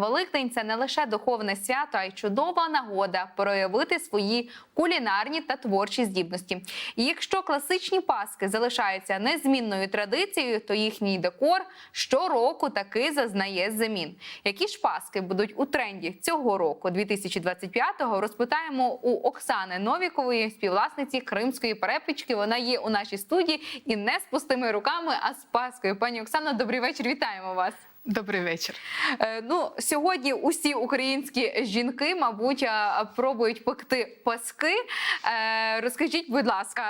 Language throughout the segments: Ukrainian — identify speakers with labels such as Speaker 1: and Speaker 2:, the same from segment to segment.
Speaker 1: Великдень це не лише духовне свято, а й чудова нагода проявити свої кулінарні та творчі здібності. І якщо класичні паски залишаються незмінною традицією, то їхній декор щороку таки зазнає змін. Які ж паски будуть у тренді цього року, 2025-го, розпитаємо у Оксани Новікової, співвласниці кримської перепічки. Вона є у нашій студії і не з пустими руками, а з паскою. Пані Оксано, добрий вечір. Вітаємо вас.
Speaker 2: Добрий вечір.
Speaker 1: Е, Ну, сьогодні усі українські жінки, мабуть, пробують пекти паски. Е, розкажіть, будь ласка,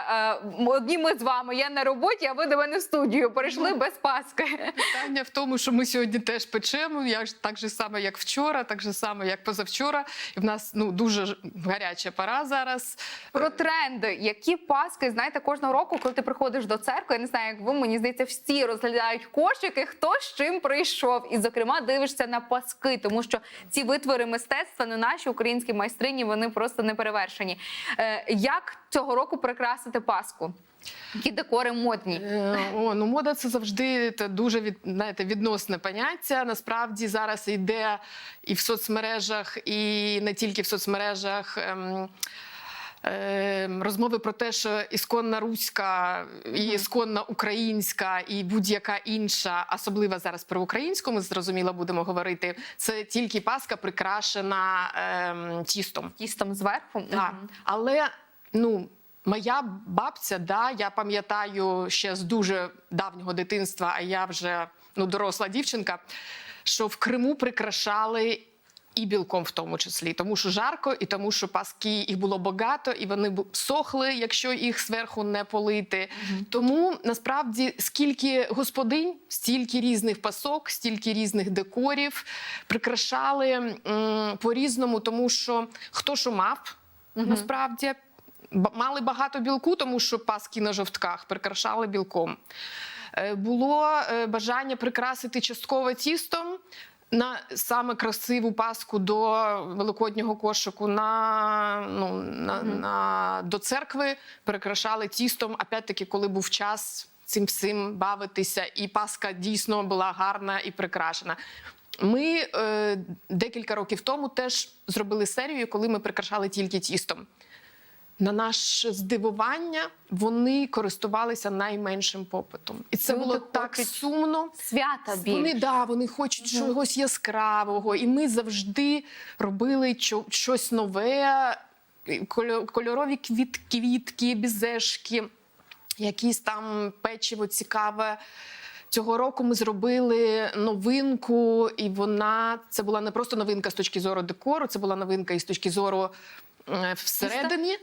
Speaker 1: е, одні ми з вами, я на роботі, а ви до мене в студію перейшли без паски.
Speaker 2: Питання в тому, що ми сьогодні теж печемо, як ж- так же само, як вчора, так же само, як позавчора. І в нас ну дуже гаряча пора зараз.
Speaker 1: Про тренди, які паски, знаєте, кожного року, коли ти приходиш до церкви, я не знаю, як ви, мені здається, всі розглядають кошики, хто з чим прийшов. І, зокрема, дивишся на паски, тому що ці витвори мистецтва, ну наші українські майстрині, вони просто не перевершені. Е, як цього року прикрасити паску? Які декори модні?
Speaker 2: Е, О, ну мода це завжди те дуже від, знаєте, відносне поняття. Насправді зараз йде і в соцмережах, і не тільки в соцмережах. Ем, Розмови про те, що ісконна руська, і ісконна українська, і будь-яка інша, особливо зараз про українську, ми зрозуміло будемо говорити. Це тільки паска прикрашена ем, тістом.
Speaker 1: Тістом зверху?
Speaker 2: Так. Але ну. Моя бабця, да, я пам'ятаю ще з дуже давнього дитинства, а я вже ну, доросла дівчинка, що в Криму прикрашали і білком в тому числі, тому що жарко, і тому, що паски їх було багато, і вони бу- сохли, якщо їх зверху не полити. Тому насправді скільки господинь, стільки різних пасок, стільки різних декорів прикрашали м, по-різному, тому що хто що мав, насправді. Б- Мали багато білку, тому що паски на жовтках прикрашали білком. Е, Було е, бажання прикрасити частково тістом на саме красиву паску до великоднього кошику на, ну, на, на, до церкви прикрашали тістом. Опять-таки, коли був час цим всім бавитися, і паска дійсно була гарна і прикрашена. Ми е, декілька років тому теж зробили серію, коли ми прикрашали тільки тістом. На наше здивування вони користувалися найменшим попитом, і це
Speaker 1: Люди
Speaker 2: було так сумно.
Speaker 1: Свята більше.
Speaker 2: Вони да, вони хочуть чогось яскравого, і ми завжди робили щось нове, кольорові квіт, квітки, бізешки, якісь там печиво цікаве. Цього року ми зробили новинку, і вона це була не просто новинка з точки зору декору, це була новинка і з точки зору е, всередині.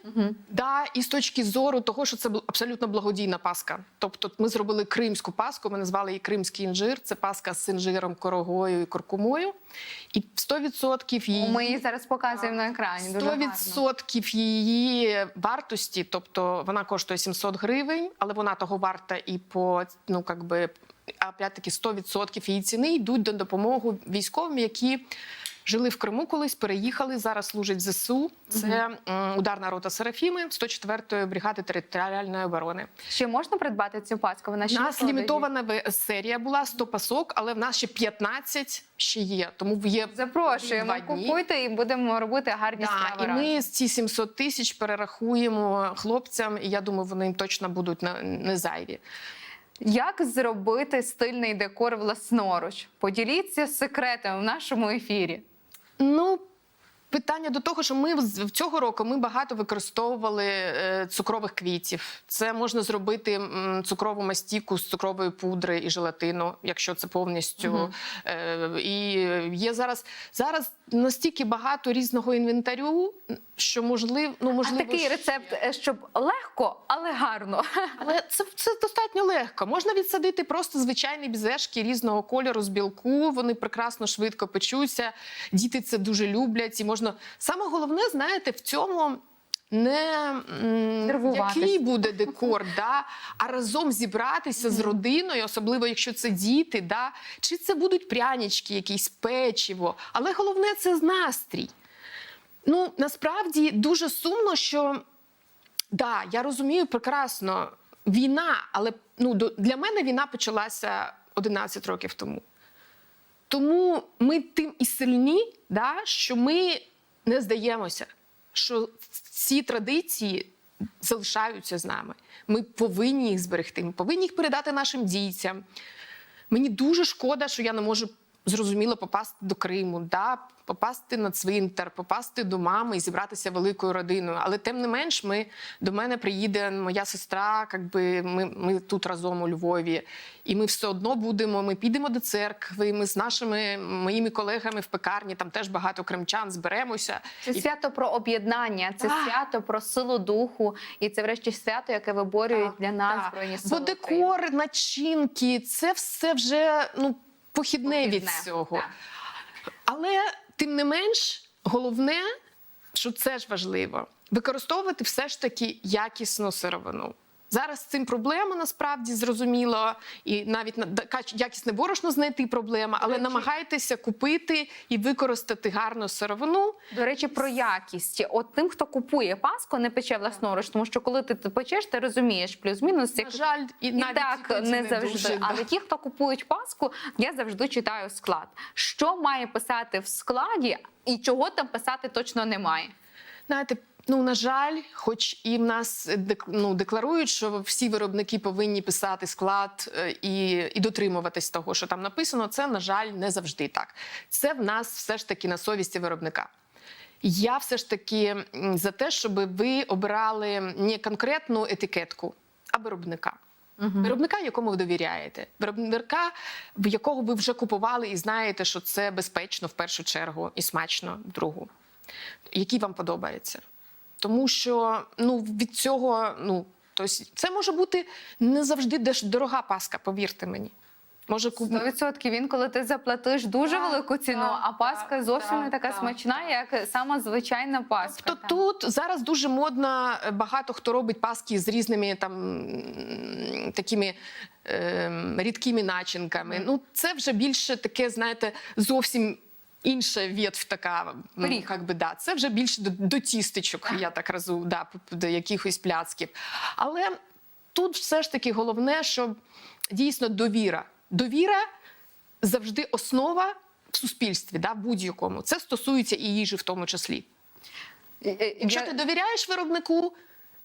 Speaker 2: Да, і з точки зору того, що це абсолютно благодійна паска. Тобто, ми зробили кримську паску, ми назвали її кримський інжир. Це паска з інжиром, корогою і куркумою. І 100% її
Speaker 1: Ми її зараз показуємо на екрані. Дуже гарно.
Speaker 2: 100% її вартості, тобто вона коштує 700 гривень, але вона того варта і по ну как би, а опять-таки 100% її ціни йдуть до допомоги військовим, які жили в Криму колись, переїхали, зараз служать в ЗСУ. Це м, ударна рота Серафіми 104-ї бригади територіальної оборони.
Speaker 1: Ще можна придбати цю паску? Вона ще
Speaker 2: нас лімітована серія була 100 пасок, але в нас ще 15 ще є. Тому є
Speaker 1: Запрошуємо,
Speaker 2: два дні.
Speaker 1: купуйте і будемо робити гарні
Speaker 2: Да,
Speaker 1: страви.
Speaker 2: і ми з ці 700 тисяч перерахуємо хлопцям, і я думаю, вони їм точно будуть не зайві.
Speaker 1: Як зробити стильний декор власноруч? Поділіться секретами в нашому ефірі.
Speaker 2: Ну, питання до того, що ми в цього року ми багато використовували е, цукрових квітів. Це можна зробити цукрову мастіку з цукрової пудри і желатину, якщо це повністю. Угу. і є зараз зараз настільки багато різного інвентарю, що можливо, ну
Speaker 1: А
Speaker 2: можливо
Speaker 1: такий
Speaker 2: ще-
Speaker 1: рецепт, е, щоб легко, але гарно.
Speaker 2: Але це, це достатньо легко. Можна відсадити просто звичайні бізешки різного кольору з білку. Вони прекрасно швидко печуться. Діти це дуже люблять. І можна саме головне, знаєте, в цьому. Не який буде декор, да, а разом зібратися з родиною, особливо якщо це діти, да, чи це будуть прянички, якісь печиво. Але головне це настрій. Ну насправді дуже сумно, що Да, я розумію прекрасно. Війна, але ну для мене війна почалася 11 років тому. Тому ми тим і сильні, да, що ми не здаємося, що ці традиції залишаються з нами. Ми повинні їх зберегти, ми повинні їх передати нашим дітям. Мені дуже шкода, що я не можу зрозуміло попасти до Криму, да, попасти на цвинтар, попасти до мами і зібратися великою родиною. Але тим не менш, ми до мене приїде моя сестра, якби ми, ми тут разом у Львові, і ми все одно будемо. Ми підемо до церкви. Ми з нашими моїми колегами в пекарні, там теж багато кримчан зберемося.
Speaker 1: Це
Speaker 2: І-
Speaker 1: свято про об'єднання, це
Speaker 2: Так.
Speaker 1: свято про силу духу, і це врешті свято, яке виборюють
Speaker 2: Так,
Speaker 1: для нас збройні
Speaker 2: Бо
Speaker 1: сили.
Speaker 2: Декор, начинки це все вже ну похідне, від цього. Але тим не менш, головне, що це ж важливо, використовувати все ж таки якісну сировину. Зараз з цим проблема насправді зрозуміло, і навіть на якісне борошно знайти проблема, але
Speaker 1: речі-
Speaker 2: намагайтеся купити і використати гарну сировину.
Speaker 1: До речі, про якість. От тим, хто купує паску, не пече власноруч, тому що коли ти печеш, ти розумієш плюс-мінус,
Speaker 2: На жаль, і
Speaker 1: І
Speaker 2: навіть
Speaker 1: так
Speaker 2: іноді
Speaker 1: не завжди.
Speaker 2: дуже, да.
Speaker 1: Але ті, хто купують паску, я завжди читаю склад. Що має писати в складі, і чого там писати точно немає.
Speaker 2: Знаєте, ну на жаль, хоч і в нас дек- ну, декларують, що всі виробники повинні писати склад е, і, і дотримуватись того, що там написано. Це на жаль не завжди так. Це в нас все ж таки на совісті виробника. Я все ж таки за те, щоб ви обирали не конкретну етикетку, а виробника. Виробника, якому ви довіряєте, виробника, в якого ви вже купували і знаєте, що це безпечно в першу чергу і смачно в другу, який вам подобається. Тому що ну, від цього, ну, тобто, це може бути не завжди деш дорога паска, повірте мені. Може.
Speaker 1: 100% він, коли ти заплатиш дуже
Speaker 2: Так,
Speaker 1: велику ціну,
Speaker 2: так,
Speaker 1: а паска
Speaker 2: так,
Speaker 1: зовсім не така
Speaker 2: так,
Speaker 1: смачна, як сама звичайна паска.
Speaker 2: Тобто
Speaker 1: Так.
Speaker 2: тут зараз дуже модно, е, багато хто робить паски з різними там такими ем, рідкими начинками. Ну, це вже більше таке, знаєте, зовсім. Інша ветвь така, м,
Speaker 1: Пиріг.
Speaker 2: як би, да, це вже більше до, до тістечок, я так разу, да, до якихось пляцків. Але тут все ж таки головне, щоб дійсно довіра. Довіра завжди основа в суспільстві, да, будь-якому. Це стосується і їжі в тому числі. Якщо
Speaker 1: я-
Speaker 2: ти довіряєш виробнику,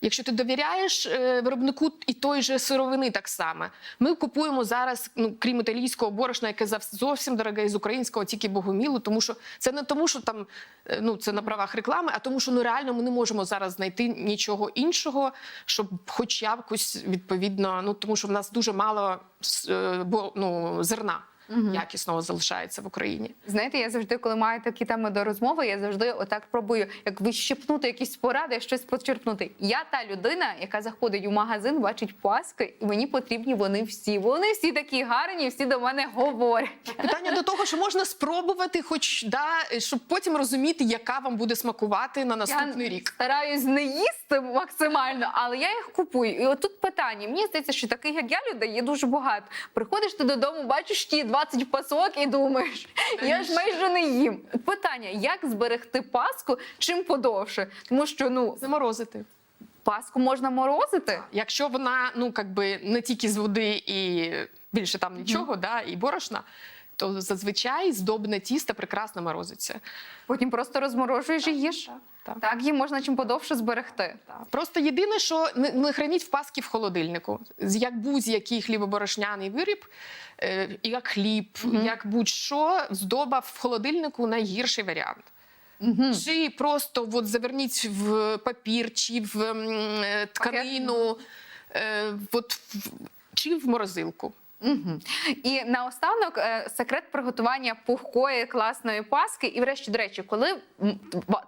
Speaker 2: якщо ти довіряєш е, виробнику і той же сировини, так само. Ми купуємо зараз, ну крім італійського борошна, яке зовсім дороге з українського, тільки богомілу, тому що це не тому, що там е, ну це на правах реклами, а тому, що ну реально ми не можемо зараз знайти нічого іншого, щоб хоч якось відповідно, ну тому що в нас дуже мало е, ну, зерна якісного залишається в Україні.
Speaker 1: Знаєте, я завжди, коли маю такі теми до розмови, я завжди отак пробую як вищипнути якісь поради, щось почерпнути. Я та людина, яка заходить у магазин, бачить паски, і мені потрібні вони всі. Вони всі такі гарні, всі до мене говорять.
Speaker 2: Питання до того, що можна спробувати, хоч да, щоб потім розуміти, яка вам буде смакувати на наступний
Speaker 1: я
Speaker 2: рік.
Speaker 1: стараюсь не їсти максимально, але я їх купую. І отут питання. Мені здається, що таких, як я, людей є дуже багато. Приходиш ти додому, бачиш ті 20 пасок і думаєш, я ж майже не їм. Питання: як зберегти паску чим подовше? Тому що ну
Speaker 2: Заморозити.
Speaker 1: паску можна морозити.
Speaker 2: Якщо вона ну якби не тільки з води і більше там нічого, да, і борошна, то зазвичай здобне тісто прекрасно морозиться.
Speaker 1: Потім просто розморожуєш і їш.
Speaker 2: так.
Speaker 1: Так, її можна чим подовше зберегти.
Speaker 2: Просто єдине, що не, не храніть в паски в холодильнику. Як будь-який хлібоборошняний виріб, е, як хліб, як будь-що, здоба в холодильнику найгірший варіант.
Speaker 1: Угу.
Speaker 2: Чи просто от заверніть в папір, чи в е, тканину, е, от, чи в морозилку.
Speaker 1: Угу. І наостанок е, секрет приготування пухкої класної паски. І, врешті, до речі, коли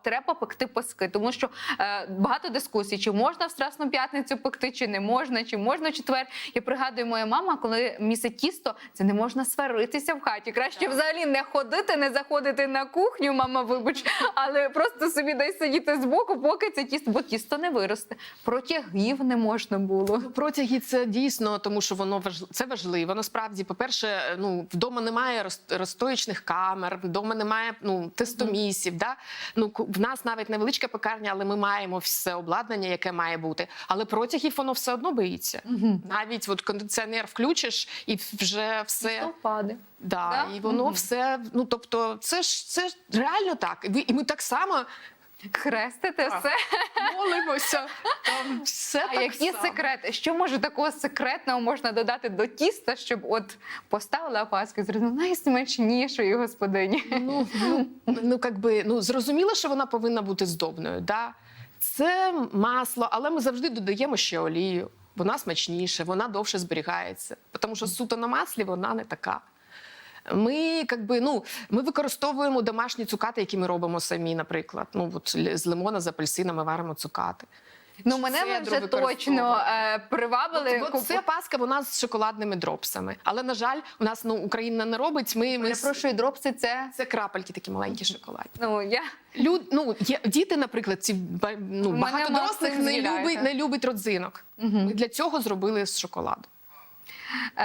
Speaker 1: треба пекти паски, тому що е, багато дискусій, чи можна в Страсну п'ятницю пекти, чи не можна, чи можна в четвер. Я пригадую, моя мама, коли місить тісто, це не можна сваритися в хаті. Краще взагалі не ходити, не заходити на кухню, мама, вибач, але просто собі десь сидіти збоку, поки це тісто, бо тісто не виросте. Протягів не можна було.
Speaker 2: Протяги це дійсно, тому що воно важ... це важливо. Важливо. Насправді, по-перше, ну вдома немає роз- розстоячних камер, вдома немає ну тестомісів. Да? Ну в нас навіть невеличка пекарня, але ми маємо все обладнання, яке має бути. Але протягів воно все одно боїться. Навіть от кондиціонер включиш і вже все.
Speaker 1: Стовпади.
Speaker 2: Да,
Speaker 1: Да?
Speaker 2: і воно
Speaker 1: Мгм.
Speaker 2: все. Ну тобто, це ж це ж реально так. І ми так само
Speaker 1: Хрестите
Speaker 2: Так.
Speaker 1: все.
Speaker 2: молимося. Там все
Speaker 1: А
Speaker 2: так
Speaker 1: які
Speaker 2: само.
Speaker 1: секрети? Що може такого секретного можна додати до тіста, щоб от поставила паску і зробила найсмачнішої господині?
Speaker 2: Ну, ну, ну, как би, ну, зрозуміло, що вона повинна бути здобною. Да? Це масло, але ми завжди додаємо ще олію. Вона смачніше, вона довше зберігається. Тому що суто на маслі вона не така. Ми, би, ну, ми використовуємо домашні цукати, які ми робимо самі, наприклад. Ну, от з лимона, з апельсина ми варимо цукати.
Speaker 1: Ну мене ви вже точно е, привабили.
Speaker 2: От, от це паска вона з шоколадними дропсами. Але, на жаль, у нас ну, Україна не робить. Ми, ми...
Speaker 1: Я прошу, дропси це.
Speaker 2: Це крапельки такі маленькі шоколадні.
Speaker 1: Ну я
Speaker 2: Люд, ну, є, діти, наприклад, ці ну, багато дорослих не любить, не любить родзинок. Ми для цього зробили з шоколаду.
Speaker 1: Е,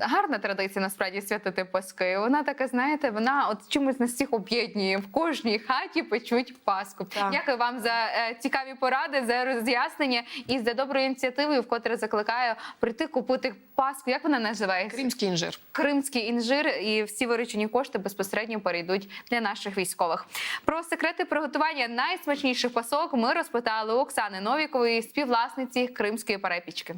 Speaker 1: гарна традиція насправді святити паски. Вона така, знаєте, вона от чимось нас всіх об'єднує. В кожній хаті печуть паску.
Speaker 2: Так.
Speaker 1: Дякую вам за е, цікаві поради, за роз'яснення і за добру ініціативу, вкотре закликаю прийти купити паску. Як вона називається?
Speaker 2: Кримський інжир.
Speaker 1: Кримський інжир і всі виручені кошти безпосередньо перейдуть для наших військових. Про секрети приготування найсмачніших пасок ми розпитали у Оксани Новікової, співвласниці кримської перепічки.